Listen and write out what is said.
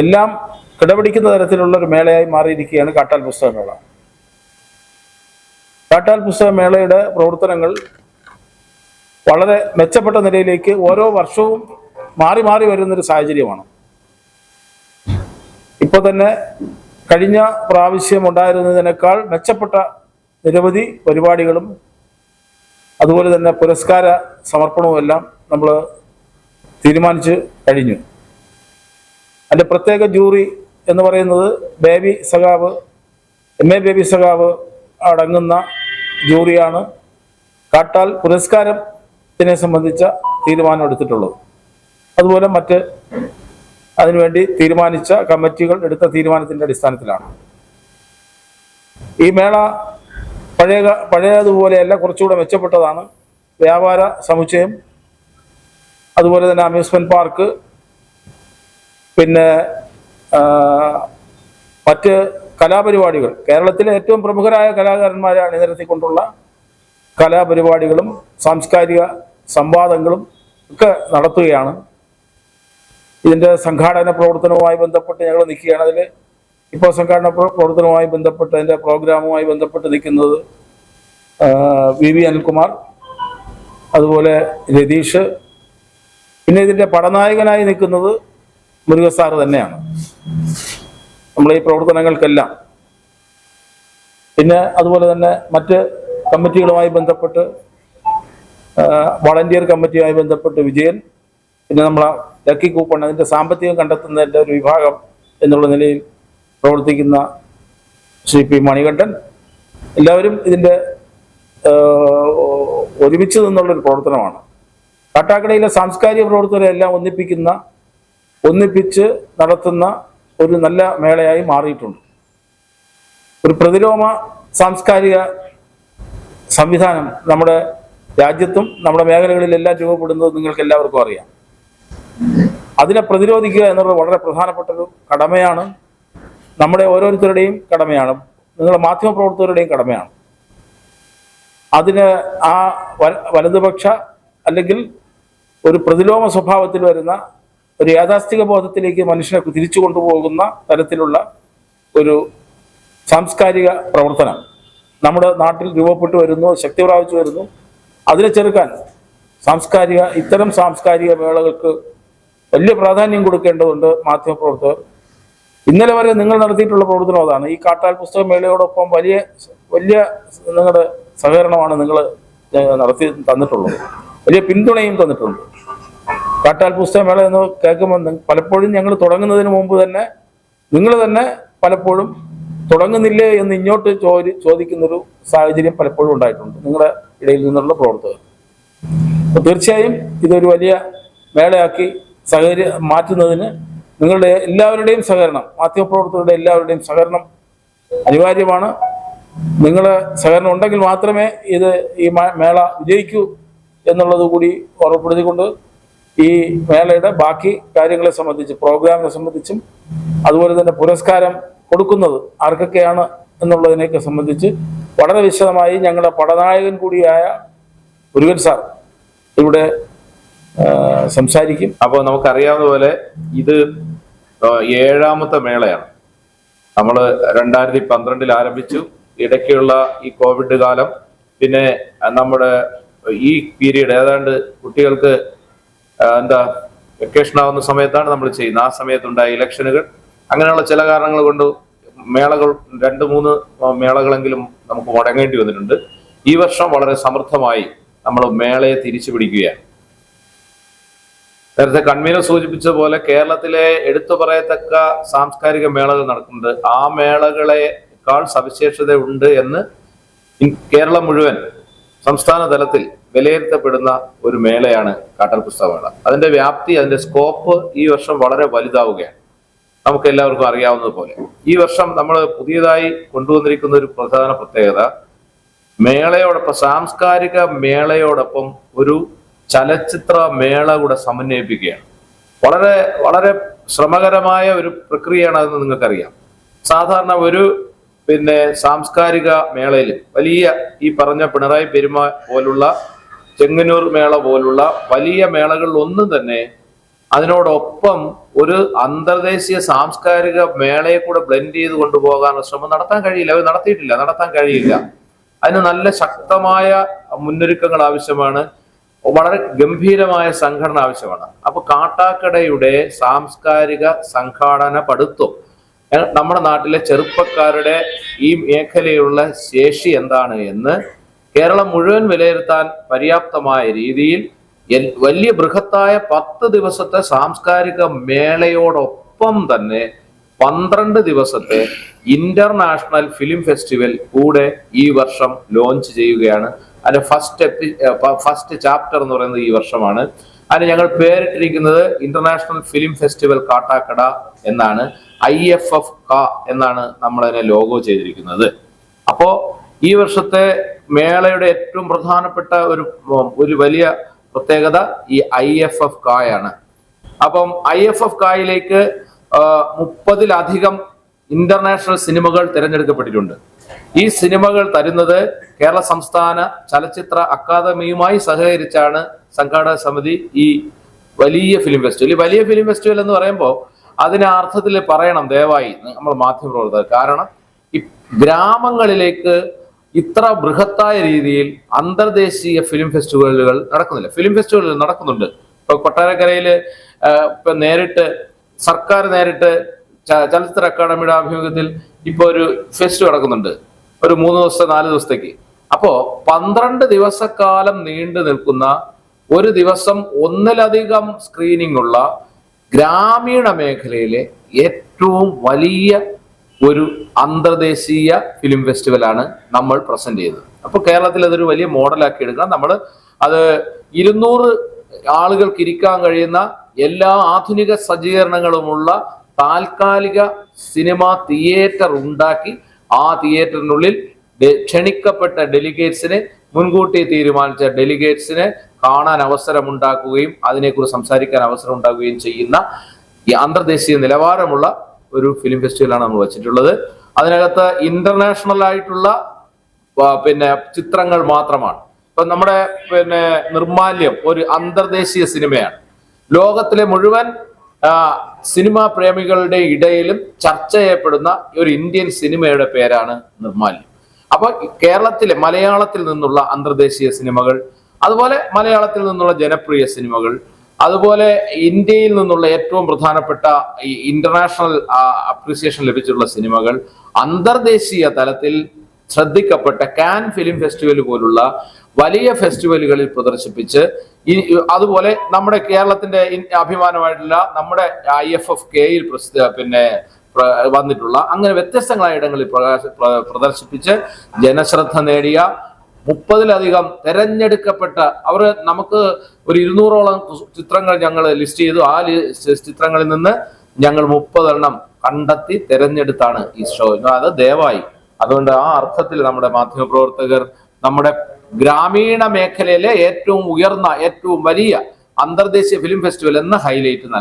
എല്ലാം കിടപിടിക്കുന്ന തരത്തിലുള്ള ഒരു മേളയായി മാറിയിരിക്കുകയാണ് കാട്ടാൽ പുസ്തകമേള കാട്ടാൽ പുസ്തകമേളയുടെ പ്രവർത്തനങ്ങൾ വളരെ മെച്ചപ്പെട്ട നിലയിലേക്ക് ഓരോ വർഷവും മാറി മാറി വരുന്നൊരു സാഹചര്യമാണ്. ഇപ്പോൾ തന്നെ കഴിഞ്ഞ പ്രാവശ്യം ഉണ്ടായിരുന്നതിനേക്കാൾ മെച്ചപ്പെട്ട നിരവധി പരിപാടികളും അതുപോലെ തന്നെ പുരസ്കാര സമർപ്പണവും എല്ലാം നമ്മൾ തീരുമാനിച്ച് കഴിഞ്ഞു. അതിന്റെ പ്രത്യേക ജൂറി എന്ന് പറയുന്നത് ബേബി സഖാവ് എം എ ബേബി സഖാവ് അടങ്ങുന്ന ജൂറിയാണ്. കാട്ടാൽ പുരസ്കാരത്തിനെ സംബന്ധിച്ച തീരുമാനം എടുത്തിട്ടുള്ളത്. അതുപോലെ മറ്റ് അതിനുവേണ്ടി തീരുമാനിച്ച കമ്മിറ്റികൾ എടുത്ത തീരുമാനത്തിന്റെ അടിസ്ഥാനത്തിലാണ്. ഈ മേള പഴയ പഴയതുപോലെയല്ല കുറച്ചുകൂടെ മെച്ചപ്പെട്ടതാണ്. വ്യാപാര സമുച്ചയം അതുപോലെ തന്നെ അമ്യൂസ്മെന്റ് പാർക്ക് പിന്നെ മറ്റ് കലാപരിപാടികൾ. കേരളത്തിലെ ഏറ്റവും പ്രമുഖരായ കലാകാരന്മാരെ അണിനിരത്തിക്കൊണ്ടുള്ള കലാപരിപാടികളും സാംസ്കാരിക സംവാദങ്ങളും ഒക്കെ നടത്തുകയാണ്. ഇതിന്റെ സംഘാടന പ്രവർത്തനവുമായി ബന്ധപ്പെട്ട് ഞങ്ങൾ നിൽക്കുകയാണ്. അതിൽ ഇപ്പോൾ സംഘാടന പ്ര- പ്രവർത്തനവുമായി ബന്ധപ്പെട്ട് അതിന്റെ പ്രോഗ്രാമുമായി ബന്ധപ്പെട്ട് നിൽക്കുന്നത് വി വി അനിൽകുമാർ അതുപോലെ രതീഷ്. പിന്നെ ഇതിന്റെ പടനായകനായി നിൽക്കുന്നത് മുരുകസാറ് തന്നെയാണ്. നമ്മളെ ഈ പ്രവർത്തനങ്ങൾക്കെല്ലാം. പിന്നെ അതുപോലെ തന്നെ മറ്റ് കമ്മിറ്റികളുമായി ബന്ധപ്പെട്ട് വളണ്ടിയർ കമ്മിറ്റിയുമായി ബന്ധപ്പെട്ട് വിജയൻ പിന്നെ നമ്മൾ ലക്കി കൂപ്പൺ അതിന്റെ സാമ്പത്തികം കണ്ടെത്തുന്നതിന്റെ ഒരു വിഭാഗം എന്നുള്ള നിലയിൽ പ്രവർത്തിക്കുന്ന ശ്രീ പി മണികണ്ഠൻ. എല്ലാവരും ഇതിന്റെ ഒരുമിച്ച് നിന്നുള്ളൊരു പ്രവർത്തനമാണ്. കാട്ടാക്കടയിലെ സാംസ്കാരിക പ്രവർത്തകരെല്ലാം ഒന്നിപ്പിക്കുന്ന ഒന്നിപ്പിച്ച് നടത്തുന്ന ഒരു നല്ല മേളയായി മാറിയിട്ടുണ്ട്. ഒരു പ്രതിലോമ സാംസ്കാരിക സംവിധാനം നമ്മുടെ രാജ്യത്തും നമ്മുടെ മേഖലകളിലെല്ലാം രൂപപ്പെടുന്നത് നിങ്ങൾക്ക് എല്ലാവർക്കും അറിയാം. അതിനെ പ്രതിരോധിക്കുക എന്നുള്ളത് വളരെ പ്രധാനപ്പെട്ട ഒരു കടമയാണ്. നമ്മുടെ ഓരോരുത്തരുടെയും കടമയാണ്. നിങ്ങളുടെ മാധ്യമപ്രവർത്തകരുടെയും കടമയാണ്. അതിന് ആ വലതുപക്ഷ അല്ലെങ്കിൽ ഒരു പ്രതിലോമ സ്വഭാവത്തിൽ വരുന്ന ഒരു യാഥാസ്ഥിക ബോധത്തിലേക്ക് മനുഷ്യനെ തിരിച്ചു കൊണ്ടുപോകുന്ന തരത്തിലുള്ള ഒരു സാംസ്കാരിക പ്രവർത്തനം നമ്മുടെ നാട്ടിൽ രൂപപ്പെട്ടു വരുന്നു ശക്തി പ്രാപിച്ചു വരുന്നു. അതിനെ ചെറുക്കാൻ സാംസ്കാരിക ഇത്തരം സാംസ്കാരിക മേളകൾക്ക് വലിയ പ്രാധാന്യം കൊടുക്കേണ്ടതുണ്ട് മാധ്യമപ്രവർത്തകർ. ഇന്നലെ വരെ നിങ്ങൾ നടത്തിയിട്ടുള്ള പ്രവർത്തനം അതാണ്. ഈ കാട്ടാൽ പുസ്തക മേളയോടൊപ്പം വലിയ വലിയ നിങ്ങളുടെ സഹകരണമാണ് നിങ്ങൾ നടത്തി തന്നിട്ടുള്ളത്. വലിയ പിന്തുണയും തന്നിട്ടുണ്ട്. കാട്ടാൽ പുസ്തകമേള എന്ന് കേൾക്കുമ്പോൾ പലപ്പോഴും ഞങ്ങൾ തുടങ്ങുന്നതിന് മുമ്പ് തന്നെ നിങ്ങൾ തന്നെ പലപ്പോഴും തുടങ്ങുന്നില്ലേ എന്ന് ഇങ്ങോട്ട് ചോദി ചോദിക്കുന്നൊരു സാഹചര്യം പലപ്പോഴും ഉണ്ടായിട്ടുണ്ട് നിങ്ങളുടെ ഇടയിൽ നിന്നുള്ള പ്രവർത്തകർ. അപ്പോൾ തീർച്ചയായും ഇതൊരു വലിയ മേളയാക്കി സഹകരി മാറ്റുന്നതിന് നിങ്ങളുടെ എല്ലാവരുടെയും സഹകരണം മാധ്യമപ്രവർത്തകരുടെ എല്ലാവരുടെയും സഹകരണം അനിവാര്യമാണ്. നിങ്ങളുടെ സഹകരണം ഉണ്ടെങ്കിൽ മാത്രമേ ഇത് ഈ മേള വിജയിക്കൂ എന്നുള്ളത് കൂടി ഓർമ്മപ്പെടുത്തിക്കൊണ്ട് ഈ മേളയുടെ ബാക്കി കാര്യങ്ങളെ സംബന്ധിച്ച് പ്രോഗ്രാമിനെ സംബന്ധിച്ചും അതുപോലെ തന്നെ പുരസ്കാരം കൊടുക്കുന്നത് ആർക്കൊക്കെയാണ് എന്നുള്ളതിനെയൊക്കെ സംബന്ധിച്ച് വളരെ വിശദമായി ഞങ്ങളുടെ പടനായകൻ കൂടിയായ മുരുകൻ സാർ ഇവിടെ സംസാരിക്കും. അപ്പോൾ നമുക്കറിയാവുന്ന പോലെ ഇത് ഏഴാമത്തെ മേളയാണ്. നമ്മൾ രണ്ടായിരത്തി പന്ത്രണ്ടിൽ ആരംഭിച്ചു. ഇടയ്ക്കുള്ള ഈ കോവിഡ് കാലം. പിന്നെ നമ്മുടെ ഈ പീരീഡ് ഏതാണ്ട് കുട്ടികൾക്ക് എന്താ വെക്കേഷൻ ആവുന്ന സമയത്താണ് നമ്മൾ ചെയ്യുന്നത്. ആ സമയത്തുണ്ടായ ഇലക്ഷനുകൾ അങ്ങനെയുള്ള ചില കാരണങ്ങൾ കൊണ്ട് മേളകൾ രണ്ട് മൂന്ന് മേളകളെങ്കിലും നമുക്ക് മുടങ്ങേണ്ടി വന്നിട്ടുണ്ട്. ഈ വർഷം വളരെ സമൃദ്ധമായി നമ്മൾ മേളയെ തിരിച്ചു പിടിക്കുകയാണ്. നേരത്തെ കൺവീനർ സൂചിപ്പിച്ച പോലെ കേരളത്തിലെ എടുത്തു പറയത്തക്ക സാംസ്കാരിക മേളകൾ നടക്കുന്നുണ്ട്. ആ മേളകളെക്കാൾ സവിശേഷത ഉണ്ട് എന്ന് കേരളം മുഴുവൻ സംസ്ഥാന തലത്തിൽ വിലയിരുത്തപ്പെടുന്ന ഒരു മേളയാണ് കാട്ടൽ പുസ്തകമേള. അതിന്റെ വ്യാപ്തി അതിന്റെ സ്കോപ്പ് ഈ വർഷം വളരെ വലുതാവുകയാണ്. നമുക്ക് എല്ലാവർക്കും അറിയാവുന്നത് പോലെ. ഈ വർഷം നമ്മൾ പുതിയതായി കൊണ്ടുവന്നിരിക്കുന്ന ഒരു പ്രധാന പ്രത്യേകത മേളയോടൊപ്പം സാംസ്കാരിക മേളയോടൊപ്പം ഒരു ചലച്ചിത്ര മേള കൂടെ സമന്വയിപ്പിക്കുകയാണ്. വളരെ വളരെ ശ്രമകരമായ ഒരു പ്രക്രിയയാണ് അതെന്ന് നിങ്ങൾക്കറിയാം. സാധാരണ ഒരു പിന്നെ സാംസ്കാരിക മേളയിൽ വലിയ ഈ പറഞ്ഞ പിണറായി പെരുമ പോലുള്ള ചെങ്ങന്നൂർ മേള പോലുള്ള വലിയ മേളകളിൽ ഒന്നും തന്നെ അതിനോടൊപ്പം ഒരു അന്തർദേശീയ സാംസ്കാരിക മേളയെ കൂടെ ബ്ലെൻഡ് ചെയ്ത് കൊണ്ടുപോകാനുള്ള ശ്രമം നടത്താൻ കഴിയില്ല. അവർ നടത്തിയിട്ടില്ല നടത്താൻ കഴിയില്ല. അതിന് നല്ല ശക്തമായ മുന്നൊരുക്കങ്ങൾ ആവശ്യമാണ്. വളരെ ഗംഭീരമായ സംഘടന ആവശ്യമാണ്. അപ്പൊ കാട്ടാക്കടയുടെ സാംസ്കാരിക സംഘാടന പടുത്വം നമ്മുടെ നാട്ടിലെ ചെറുപ്പക്കാരുടെ ഈ മേഖലയിലുള്ള ശേഷി എന്താണ് എന്ന് കേരളം മുഴുവൻ വിലയിരുത്താൻ പര്യാപ്തമായ രീതിയിൽ വലിയ ബൃഹത്തായ പത്ത് ദിവസത്തെ സാംസ്കാരിക മേളയോടൊപ്പം തന്നെ പന്ത്രണ്ട് ദിവസത്തെ ഇന്റർനാഷണൽ ഫിലിം ഫെസ്റ്റിവൽ കൂടെ ഈ വർഷം ലോഞ്ച് ചെയ്യുകയാണ്. അതിന്റെ ഫസ്റ്റ് ഫസ്റ്റ് ചാപ്റ്റർ എന്ന് പറയുന്നത് ഈ വർഷമാണ്. അതിന് ഞങ്ങൾ പേരിട്ടിരിക്കുന്നത് ഇന്റർനാഷണൽ ഫിലിം ഫെസ്റ്റിവൽ കാട്ടാക്കട എന്നാണ് ഐ എഫ് എഫ് ക എന്നാണ് നമ്മൾ അതിനെ ലോഗോ ചെയ്തിരിക്കുന്നത്. അപ്പോ ഈ വർഷത്തെ മേളയുടെ ഏറ്റവും പ്രധാനപ്പെട്ട ഒരു ഒരു വലിയ പ്രത്യേകത ഈ ഐ എഫ് എഫ് കായാണ് അപ്പം ഐ എഫ് എഫ് കായിലേക്ക് മുപ്പതിലധികം ഇന്റർനാഷണൽ സിനിമകൾ തിരഞ്ഞെടുക്കപ്പെട്ടിട്ടുണ്ട്. ഈ സിനിമകൾ തരുന്നത് കേരള സംസ്ഥാന ചലച്ചിത്ര അക്കാദമിയുമായി സഹകരിച്ചാണ് സംഘാടക സമിതി ഈ വലിയ ഫിലിം ഫെസ്റ്റിവൽ ഈ വലിയ ഫിലിം ഫെസ്റ്റിവൽ എന്ന് പറയുമ്പോൾ അതിനെ അർത്ഥത്തിൽ പറയണം ദയവായി നമ്മൾ മാധ്യമപ്രവർത്തകർ കാരണം ഈ ഗ്രാമങ്ങളിലേക്ക് ഇത്ര ബൃഹത്തായ രീതിയിൽ അന്തർദേശീയ ഫിലിം ഫെസ്റ്റിവലുകൾ നടക്കുന്നില്ല. ഫിലിം ഫെസ്റ്റിവലുകൾ നടക്കുന്നുണ്ട്. ഇപ്പൊ കൊട്ടാരക്കരയിൽ ആ, ഇപ്പൊ നേരിട്ട് സർക്കാർ നേരിട്ട് ചലച്ചിത്ര അക്കാദമിയുടെ ആഭിമുഖ്യത്തിൽ ഇപ്പോൾ ഒരു ഫെസ്റ്റ് നടക്കുന്നുണ്ട്. ഒരു മൂന്ന് ദിവസത്തെ നാല് ദിവസത്തേക്ക്. അപ്പോ പന്ത്രണ്ട് ദിവസക്കാലം നീണ്ടു നിൽക്കുന്ന ഒരു ദിവസം ഒന്നിലധികം സ്ക്രീനിംഗ് ഉള്ള ഗ്രാമീണ മേഖലയിലെ ഏറ്റവും വലിയ ഒരു അന്തർദേശീയ ഫിലിം ഫെസ്റ്റിവലാണ് നമ്മൾ പ്രസന്റ് ചെയ്തത് അപ്പോൾ കേരളത്തിൽ അതൊരു വലിയ മോഡലാക്കി എടുക്കണം. നമ്മൾ അത് ഇരുന്നൂറ് ആളുകൾക്ക് ഇരിക്കാൻ കഴിയുന്ന എല്ലാ ആധുനിക സജ്ജീകരണങ്ങളുമുള്ള താൽക്കാലിക സിനിമ തിയേറ്റർ ഉണ്ടാക്കി ആ തിയേറ്ററിനുള്ളിൽ ക്ഷണിക്കപ്പെട്ട ഡെലിഗേറ്റ്സിനെ മുൻകൂട്ടി തീരുമാനിച്ച ഡെലിഗേറ്റ്സിനെ കാണാൻ അവസരമുണ്ടാക്കുകയും അതിനെക്കുറിച്ച് സംസാരിക്കാൻ അവസരം ഉണ്ടാക്കുകയും ചെയ്യുന്ന ഈ അന്തർദേശീയ നിലവാരമുള്ള ഒരു ഫിലിം ഫെസ്റ്റിവലാണ് നമ്മൾ വെച്ചിട്ടുള്ളത്. അതിനകത്ത് ഇന്റർനാഷണൽ ആയിട്ടുള്ള പിന്നെ ചിത്രങ്ങൾ മാത്രമാണ്. ഇപ്പൊ നമ്മുടെ പിന്നെ നിർമാല്യം ഒരു അന്തർദേശീയ സിനിമയാണ്. ലോകത്തിലെ മുഴുവൻ സിനിമാ പ്രേമികളുടെ ഇടയിലും ചർച്ച ചെയ്യപ്പെടുന്ന ഒരു ഇന്ത്യൻ സിനിമയുടെ പേരാണ് നിർമാല്യം. അപ്പൊ കേരളത്തിലെ മലയാളത്തിൽ നിന്നുള്ള അന്തർദേശീയ സിനിമകൾ അതുപോലെ മലയാളത്തിൽ നിന്നുള്ള ജനപ്രിയ സിനിമകൾ അതുപോലെ ഇന്ത്യയിൽ നിന്നുള്ള ഏറ്റവും പ്രധാനപ്പെട്ട ഈ ഇന്റർനാഷണൽ അപ്രീസിയേഷൻ ലഭിച്ചിട്ടുള്ള സിനിമകൾ അന്തർദേശീയ തലത്തിൽ ശ്രദ്ധിക്കപ്പെട്ട കാൻ ഫിലിം ഫെസ്റ്റിവൽ പോലുള്ള വലിയ ഫെസ്റ്റിവലുകളിൽ പ്രദർശിപ്പിച്ച് അതുപോലെ നമ്മുടെ കേരളത്തിന്റെ അഭിമാനമായിട്ടുള്ള നമ്മുടെ ഐ എഫ് എഫ് കെയിൽ പിന്നെ വന്നിട്ടുള്ള അങ്ങനെ വ്യത്യസ്തങ്ങളായ ഇടങ്ങളിൽ പ്രകാശ- പ്രദർശിപ്പിച്ച് ജനശ്രദ്ധ നേടിയ മുപ്പതിലധികം തെരഞ്ഞെടുക്കപ്പെട്ട അവർ നമുക്ക് ഒരു ഇരുന്നൂറോളം ചിത്രങ്ങൾ ഞങ്ങൾ ലിസ്റ്റ് ചെയ്തു. ആ ചിത്രങ്ങളിൽ നിന്ന് ഞങ്ങൾ മുപ്പതെണ്ണം കണ്ടെത്തി തെരഞ്ഞെടുത്താണ് ഈ ഷോ. അത് ദയവായി. അതുകൊണ്ട് ആ അർത്ഥത്തിൽ നമ്മുടെ മാധ്യമപ്രവർത്തകർ നമ്മുടെ ഗ്രാമീണ മേഖലയിലെ ഏറ്റവും ഉയർന്ന ഏറ്റവും വലിയ അന്തർദേശീയ ഫിലിം ഫെസ്റ്റിവൽ എന്ന ഹൈലൈറ്റ് നൽകുക